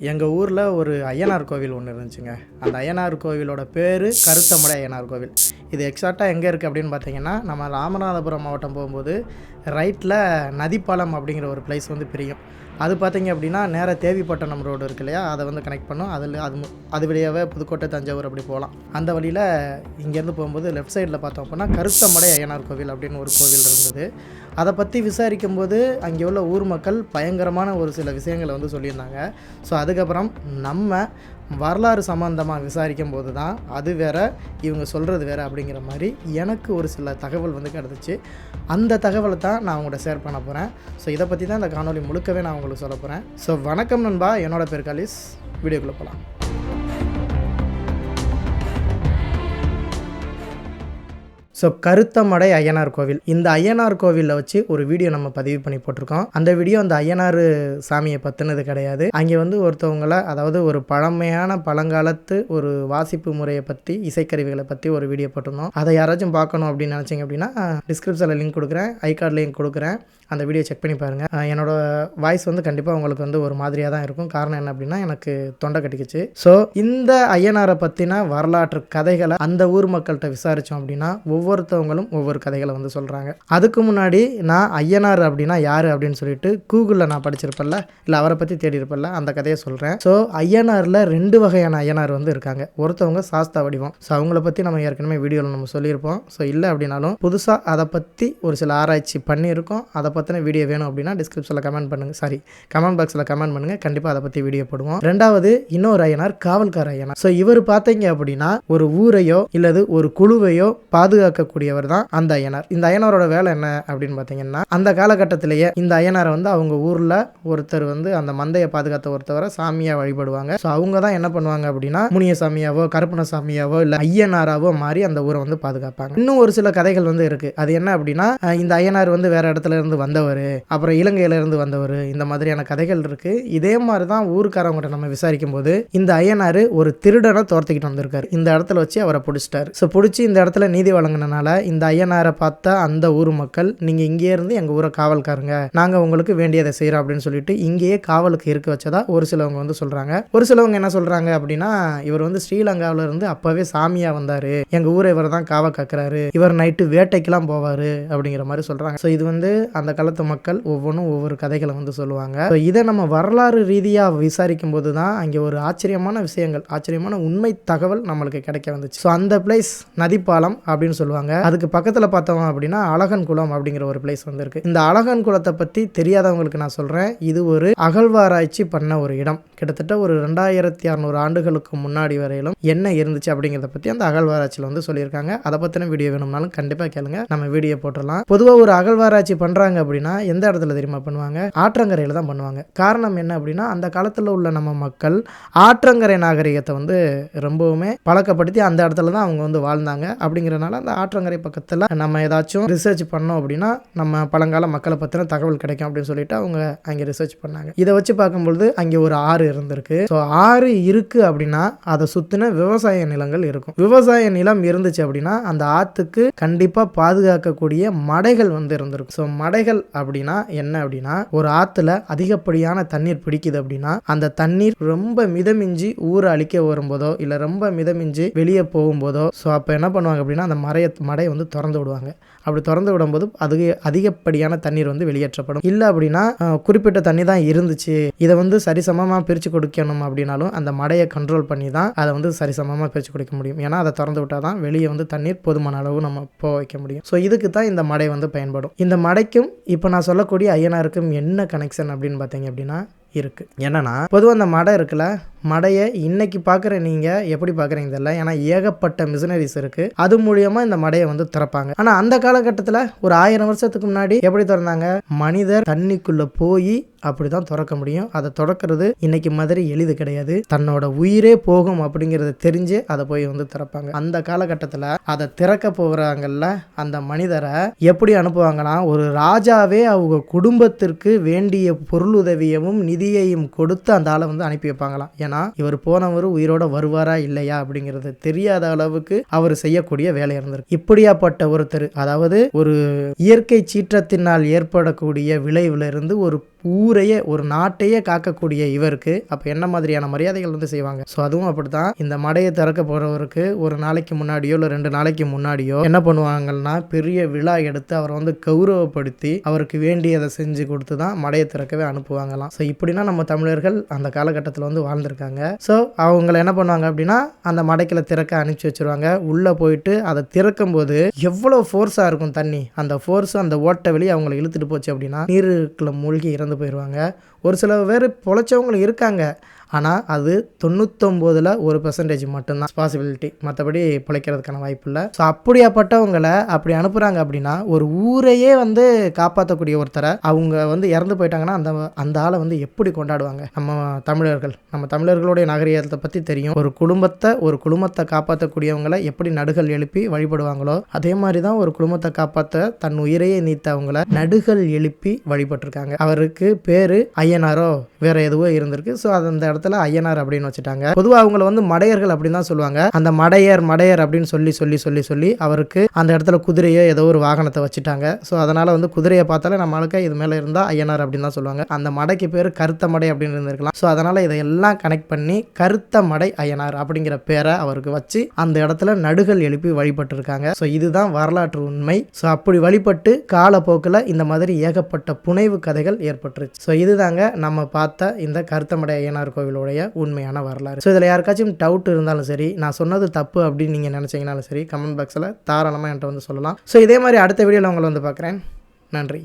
எங்கள் ஊரில் ஒரு ஐயனார் கோவில் ஒன்று இருந்துச்சுங்க. அந்த ஐயனார் கோவிலோட பேர் கருத்தமடை ஐயனார் கோவில். இது எக்ஸாக்டாக எங்கே இருக்குது அப்படின்னு பார்த்தீங்கன்னா நம்ம ராமநாதபுரம் மாவட்டம் போகும்போது ரைட்டில் நதிப்பாலம் அப்படிங்கிற ஒரு பிளேஸ் வந்து பிரியும். அது பார்த்தீங்க அப்படின்னா நேராக தேவிப்பட்டினம் ரோடு இருக்கு இல்லையா? அதை வந்து கனெக்ட் பண்ணும். அதில் அது மு- அது வழியாகவே புதுக்கோட்டை தஞ்சாவூர் அப்படி போகலாம். அந்த வழியில் இங்கேருந்து போகும்போது லெஃப்ட் சைடில் பார்த்தோம் அப்படின்னா கருத்தமடை ஐயனார் கோவில் அப்படின்னு ஒரு கோவில் இருந்தது. அதை பற்றி விசாரிக்கும் போது அங்கே உள்ள ஊர் மக்கள் பயங்கரமான ஒரு சில விஷயங்களை வந்து சொல்லியிருந்தாங்க. ஸோ அதுக்கப்புறம் நம்ம வரலாறு சம்மந்தமாக விசாரிக்கும் போது தான் அது வேற இவங்க சொல்கிறது வேற அப்படிங்கிற மாதிரி எனக்கு ஒரு சில தகவல் வந்து கிடச்சிச்சு அந்த தகவலை தான் நான் உங்கள்கிட்ட ஷேர் பண்ண போகிறேன் ஸோ இதை பற்றி தான் இந்த காணொளி முழுக்கவே நான் உங்களுக்கு சொல்ல போகிறேன் ஸோ வணக்கம் நண்பா. என்னோட பேர் கலிஸ். வீடியோக்குள்ளே போகலாம் ஸோ கருத்தமடை ஐயனார் கோவில். இந்த ஐயனார் கோவிலில் வச்சு ஒரு வீடியோ நம்ம பதிவு பண்ணி போட்டிருக்கோம். அந்த வீடியோ அந்த ஐயனார் சாமியை பற்றினது கிடையாது. அங்கே வந்து ஒருத்தவங்களை அதாவது ஒரு பழமையான பழங்காலத்து ஒரு வாசிப்பு முறையை பற்றி இசைக்கருவிகளை பற்றி ஒரு வீடியோ போட்டிருந்தோம். அதை யாராச்சும் பார்க்கணும் அப்படின்னு நினச்சிங்க அப்படின்னா டிஸ்கிரிப்ஷனில் லிங்க் கொடுக்குறேன். ஐ கார்டு லிங்க் கொடுக்குறேன். அந்த வீடியோ செக் பண்ணி பாருங்கள் என்னோட வாய்ஸ் வந்து கண்டிப்பாக உங்களுக்கு வந்து ஒரு மாதிரியாக தான் இருக்கும். காரணம் என்ன அப்படின்னா எனக்கு தொண்டை கட்டிக்கிச்சு. ஸோ இந்த ஐயனாரை பற்றின வரலாற்று கதைகளை அந்த ஊர் மக்கள்கிட்ட விசாரித்தோம் அப்படின்னா ஒவ்வொரு ஒவ்வொருத்தவங்களும் ஒவ்வொரு கதைகளை வந்து சொல்கிறாங்க அதுக்கு முன்னாடி நான் ஐயனார் அப்படின்னா யார் அப்படின்னு சொல்லிட்டு கூகுளில் நான் படிச்சிருப்பேன்ல இல்லை அவரை பற்றி தேடி அந்த கதையை சொல்கிறேன் ஸோ ஐயனாரில் ரெண்டு வகையான ஐயனார் வந்து இருக்காங்க. ஒருத்தவங்க சாஸ்தா வடிவம். ஸோ அவங்கள பற்றி நம்ம ஏற்கனவே வீடியோவில் நம்ம சொல்லியிருப்போம். ஸோ இல்லை அப்படின்னாலும் புதுசாக அதை பற்றி ஒரு சில ஆராய்ச்சி பண்ணியிருக்கோம். அதை பற்றின வீடியோ வேணும் அப்படின்னா டிஸ்கிரிப்ஷனில் கமெண்ட் பண்ணுங்கள் சாரி கமெண்ட் பாக்ஸில் கமெண்ட் பண்ணுங்கள் கண்டிப்பாக அதை பற்றி வீடியோ போடுவோம். ரெண்டாவது இன்னொரு ஐயனார் காவல்கார ஐயனார். ஸோ இவர் பார்த்தீங்க அப்படின்னா ஒரு ஊரையோ இல்லது ஒரு குழுவையோ பாதுகாக்க இருக்கக்கூடியவர் தான் அந்த அய்யனார் இந்த அய்யனாரோட வேலை என்ன அப்படின்னு பார்த்தீங்கன்னா அந்த காலகட்டத்திலேயே இந்த அய்யனாரை வந்து அவங்க ஊரில் ஒருத்தர் வந்து அந்த மந்தையை பாதுகாத்த ஒருத்தவரை சாமியாக வழிபடுவாங்க. ஸோ அவங்க தான் என்ன பண்ணுவாங்க அப்படின்னா முனிய சாமியாவோ கருப்பண சாமியாவோ இல்லை ஐயனாராவோ மாறி அந்த ஊரை வந்து பாதுகாப்பாங்க. இன்னும் ஒரு சில கதைகள் வந்து இருக்கு. அது என்ன அப்படின்னா இந்த அய்யனார் வந்து வேற இடத்துல இருந்து வந்தவர் அப்புறம் இலங்கையிலேருந்து வந்தவர் இந்த மாதிரியான கதைகள் இருக்கு. இதே மாதிரி தான் ஊருக்காரவங்கள்ட்ட நம்ம விசாரிக்கும் போது இந்த அய்யனார் ஒரு திருடனை துரத்திக்கிட்டு வந்திருக்காரு. இந்த இடத்துல வச்சு அவரை பிடிச்சிட்டாரு. ஸோ பிடிச்சி இந்த இடத்துல நீதி வழங்கினால இந்த ஐயனாரை பார்த்தா அந்த ஊர் மக்கள் நீங்க இங்கே இருந்து எங்க ஊரை காவல்காரங்க. நாங்க உங்களுக்கு வேண்டியதை செய்யறோம் அப்படின்னு சொல்லிட்டு இங்கேயே காவலுக்கு இருக்க வச்சதா ஒரு சிலவங்க வந்து சொல்றாங்க. ஒரு சிலவங்க என்ன சொல்றாங்க அப்படின்னா இவர் வந்து ஸ்ரீலங்காவில இருந்து அப்பவே சாமியா வந்தாரு. எங்க ஊரை இவர் தான் காவல் காக்குறாரு. இவர் நைட்டு வேட்டைக்கெல்லாம் போவாரு அப்படிங்கிற மாதிரி சொல்றாங்க. ஸோ இது வந்து அந்த காலத்து மக்கள் ஒவ்வொன்றும் ஒவ்வொரு கதைகளை வந்து சொல்லுவாங்க. இதை நம்ம வரலாறு ரீதியாக விசாரிக்கும் போது தான் அங்கே ஒரு ஆச்சரியமான விஷயங்கள் ஆச்சரியமான உண்மை தகவல் நம்மளுக்கு கிடைக்க வந்துச்சு. ஸோ அந்த பிளேஸ் நதிப்பாலம் அப்படின்னு சொல்லுவாங்க. அதுக்கு பக்கத்தில் பார்த்தோம் அப்படின்னா அழகன் குளம் அப்படிங்கிற ஒரு பிளேஸ் வந்திருக்கு. இந்த அழகன் குளத்தை பற்றி தெரியாதவங்களுக்கு நான் சொல்கிறேன் இது ஒரு அகழ்வாராய்ச்சி பண்ண ஒரு இடம். கிட்டத்தட்ட ஒரு ரெண்டாயிரத்தி அறநூறு ஆண்டுகளுக்கு முன்னாடி வரையிலும் என்ன இருந்துச்சு அப்படிங்கிறத பற்றி அந்த அகழ்வாராய்ச்சியில் வந்து சொல்லியிருக்காங்க. அதை பற்றின வீடியோ வேணும்னாலும் கண்டிப்பாக கேளுங்க. நம்ம வீடியோ போட்டுடலாம். பொதுவாக ஒரு அகழ்வாராய்ச்சி பண்ணுறாங்க அப்படின்னா எந்த இடத்துல தெரியுமா பண்ணுவாங்க? ஆற்றங்கரையில் தான் பண்ணுவாங்க. காரணம் என்ன அப்படின்னா அந்த காலத்தில் உள்ள நம்ம மக்கள் ஆற்றங்கரை நாகரிகத்தை வந்து ரொம்பவுமே பழக்கப்படுத்தி அந்த இடத்துல தான் அவங்க வந்து வாழ்ந்தாங்க. அப்படிங்கிறனால அந்த ஆற்றங்கரை பக்கத்தில் நம்ம ஏதாச்சும் ரிசர்ச் பண்ணோம் அப்படின்னா நம்ம பழங்கால மக்களை பற்றின தகவல் கிடைக்கும் அப்படின்னு சொல்லிட்டு அவங்க அங்கே ரிசர்ச் பண்ணாங்க. இதை வச்சு பார்க்கும்பொழுது அங்கே ஒரு ஆறு இருந்திருக்கு. ஸோ ஆறு இருக்கு அப்படின்னா அதை சுற்றின விவசாய நிலங்கள் இருக்கும். விவசாய நிலம் இருந்துச்சு அப்படின்னா அந்த ஆற்றுக்கு கண்டிப்பாக பாதுகாக்கக்கூடிய மடைகள் வந்து இருந்திருக்கும். ஸோ மடைகள் அப்படின்னா என்ன அப்படின்னா ஒரு ஆற்றுல அதிகப்படியான தண்ணீர் பிடிக்குது அப்படின்னா அந்த தண்ணீர் ரொம்ப மிதமிஞ்சி ஊரை அழிக்க வரும்போதோ இல்லை ரொம்ப மிதமிஞ்சி வெளியே போகும்போதோ ஸோ அப்போ என்ன பண்ணுவாங்க அப்படின்னா அந்த மறைய மடையை வந்து திறந்து விடுவாங்க. அப்படி திறந்து விடும்போது அதுக்கு அதிகப்படியான தண்ணீர் வந்து வெளியேற்றப்படும். இல்லை அப்படின்னா குறிப்பிட்ட தண்ணி தான் இருந்துச்சு. இதை வந்து சரிசமமாக பிரித்து கொடுக்கணும் அப்படின்னாலும் அந்த மடையை கண்ட்ரோல் பண்ணி தான் அதை வந்து சரிசமமாக பிரித்து கொடுக்க முடியும். ஏன்னா அதை திறந்து விட்டால் தான் வெளியே வந்து தண்ணீர் போதுமான அளவு நம்ம போக வைக்க முடியும். ஸோ இதுக்கு தான் இந்த மடை வந்து பயன்படும். இந்த மடைக்கும் இப்போ நான் சொல்லக்கூடிய ஐயனாருக்கும் என்ன கனெக்ஷன் அப்படின்னு பார்த்தீங்க அப்படின்னா இருக்கு. என்னன்னா பொதுவாக அந்த மடை இருக்குல்ல மடையை இன்னைக்கு பார்க்குற நீங்கள் எப்படி பார்க்குறீங்க தெரியல. ஏன்னா ஏகப்பட்ட மிஷினரிஸ் இருக்கு. அது மூலியமா இந்த மடையை வந்து திறப்பாங்க. ஆனால் அந்த காலகட்டத்தில் ஒரு ஆயிரம் வருஷத்துக்கு முன்னாடி எப்படி திறந்தாங்க? மனிதர் தண்ணிக்குள்ள போய் அப்படி தான் திறக்க முடியும். அதை திறக்கிறது இன்னைக்கு மாதிரி எளிது கிடையாது. தன்னோட உயிரே போகும் அப்படிங்கிறத தெரிஞ்சு அதை போய் வந்து திறப்பாங்க. அந்த காலகட்டத்தில் அதை திறக்க போகிறாங்கல்ல அந்த மனிதரை எப்படி அனுப்புவாங்கன்னா ஒரு ராஜாவே அவங்க குடும்பத்திற்கு வேண்டிய பொருளுதவியவும் நிதியையும் கொடுத்து அந்த ஆளை வந்து அனுப்பி வைப்பாங்களாம். ஏன்னா இவர் போனவர் உயிரோட வருவாரா இல்லையா அப்படிங்கிறது தெரியாத அளவுக்கு அவர் செய்யக்கூடிய வேலை இருந்திருக்கு. இப்படியாப்பட்ட ஒருத்தர் அதாவது ஒரு இயற்கை சீற்றத்தினால் ஏற்படக்கூடிய விளைவுல இருந்து ஒரு ஊரையே ஒரு நாட்டையே காக்கக்கூடிய இவருக்கு. அப்போ என்ன மாதிரியான மரியாதைகள் வந்து செய்வாங்க? ஸோ அதுவும் அப்படித்தான். இந்த மடையை திறக்க போகிறவருக்கு ஒரு நாளைக்கு முன்னாடியோ இல்லை ரெண்டு நாளைக்கு முன்னாடியோ என்ன பண்ணுவாங்கன்னா பெரிய விழா எடுத்து அவரை வந்து கௌரவப்படுத்தி அவருக்கு வேண்டியதை செஞ்சு கொடுத்து தான் மடையை திறக்கவே அனுப்புவாங்களாம். ஸோ இப்படின்னா நம்ம தமிழர்கள் அந்த காலகட்டத்தில் வந்து வாழ்ந்திருக்காங்க. ஸோ அவங்கள என்ன பண்ணுவாங்க அப்படின்னா அந்த மடைக்கில் திறக்க அனுப்பிச்சி வச்சிருவாங்க. உள்ளே போயிட்டு அதை திறக்கும்போது எவ்வளோ ஃபோர்ஸாக இருக்கும் தண்ணி. அந்த ஃபோர்ஸ் அந்த ஓட்டை வெளியே அவங்கள இழுத்துட்டு போச்சு அப்படின்னா நீருக்குள்ள மூழ்கி இறந்து போயிடுவாங்க ஒரு சில பேர் பொழைச்சவங்களும் இருக்காங்க. ஆனால் அது தொண்ணூத்தொம்போதில் ஒரு பெர்சன்டேஜ் மட்டும்தான் பாசிபிலிட்டி மற்றபடி பிழைக்கிறதுக்கான வாய்ப்பு இல்லை. ஸோ அப்படியாப்பட்டவங்களை அப்படி அனுப்புகிறாங்க அப்படின்னா ஒரு ஊரையே வந்து காப்பாற்றக்கூடிய ஒருத்தரை அவங்க வந்து இறந்து போயிட்டாங்கன்னா அந்த அந்த ஆளை வந்து எப்படி கொண்டாடுவாங்க? நம்ம தமிழர்கள் நம்ம தமிழர்களுடைய நாகரிகத்தை பற்றி தெரியும். ஒரு குடும்பத்தை ஒரு குடும்பத்தை காப்பாற்றக்கூடியவங்களை எப்படி நடுகள் எழுப்பி வழிபடுவாங்களோ அதே மாதிரி தான் ஒரு குடும்பத்தை காப்பாற்ற தன் உயிரையே நீத்தவங்கள நடுகள் எழுப்பி வழிபட்டிருக்காங்க. அவருக்கு பேர் ஐயனாரோ வேற எதுவோ இருந்திருக்கு. ஸோ அது அந்த இடத்துல ஐயனார் அப்படின்னு வச்சுட்டாங்க. பொதுவாக அவங்கள வந்து மடையர்கள் அப்படின்னு தான் சொல்லுவாங்க. அந்த மடையர் மடையர் அப்படின்னு சொல்லி சொல்லி சொல்லி சொல்லி அவருக்கு அந்த இடத்துல குதிரையோ ஏதோ ஒரு வாகனத்தை வச்சுட்டாங்க. ஸோ அதனால வந்து குதிரையை பார்த்தாலே நம்மளுக்கு இது மேலே இருந்தால் ஐயனார் அப்படின்னு தான் சொல்லுவாங்க. அந்த மடைக்கு பேர் கருத்த மடை அப்படின்னு இருந்திருக்கலாம். ஸோ அதனால இதையெல்லாம் கனெக்ட் பண்ணி கருத்த மடை ஐயனார் அப்படிங்கிற பேரை அவருக்கு வச்சு அந்த இடத்துல நடுகள் எழுப்பி வழிபட்டிருக்காங்க. ஸோ இதுதான் வரலாற்று உண்மை. ஸோ அப்படி வழிபட்டு காலப்போக்கில் இந்த மாதிரி ஏகப்பட்ட புனைவு கதைகள் ஏற்பட்டுருச்சு. ஸோ இதுதாங்க நம்ம பார்த்த இந்த கருத்தமடை ஐயனார் கோவிலுடைய உண்மையான வரலாறு. ஸோ இதில் யாருக்காச்சும் டவுட் இருந்தாலும் சரி நான் சொன்னது தப்பு அப்படின்னு நீங்கள் நினச்சிங்கனாலும் சரி கமெண்ட் பாக்ஸில் தாராளமாக என்கிட்ட வந்து சொல்லலாம். ஸோ இதே மாதிரி அடுத்த வீடியோவில் உங்களை வந்து பார்க்குறேன். நன்றி.